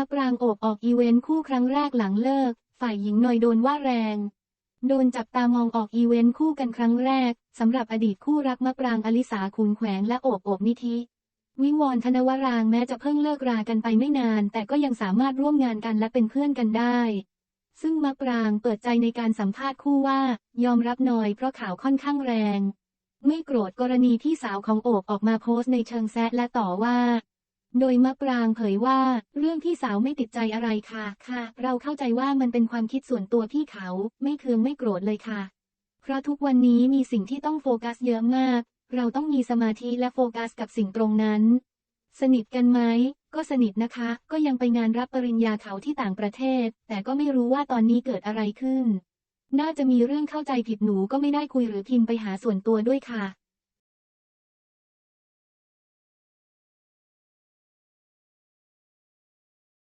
มะปรางโอบออกอีเวนต์คู่ครั้งแรกหลังเลิก ฝ่ายหญิงหน่อยโดนว่าแรง โดนจับตามองออกอีเวนต์คู่กันครั้งแรกสำหรับอดีตคู่รักมะปรางอลิสาขุนแขวงและโอบโอบนิธิ วิวรธนวรางแม้จะเพิ่งเลิกรากันไปไม่นาน แต่ก็ยังสามารถร่วมงานกันและเป็นเพื่อนกันได้ ซึ่งมะปรางเปิดใจในการสัมภาษณ์คู่ว่า ยอมรับหน่อยเพราะข่าวค่อนข้างแรง ไม่โกรธกรณีที่สาวของโอบออกมาโพสต์ในเชิงแซะและต่อว่า โดยมะปรางเผยว่า เรื่องที่สาวไม่ติดใจอะไรค่ะค่ะ เราเข้าใจว่ามันเป็นความคิดส่วนตัวพี่เขาไม่เคืองไม่โกรธเลยค่ะ เพราะทุกวันนี้มีสิ่งที่ต้องโฟกัสเยอะมาก เราต้องมีสมาธิและโฟกัสกับสิ่งตรงนั้น สนิทกันไหมก็สนิทนะคะ ก็ยังไปงานรับปริญญาเขาที่ต่างประเทศ แต่ก็ไม่รู้ว่าตอนนี้เกิดอะไรขึ้น น่าจะมีเรื่องเข้าใจผิดหนูก็ไม่ได้คุยหรือพิมพ์ไปหาส่วนตัวด้วยค่ะ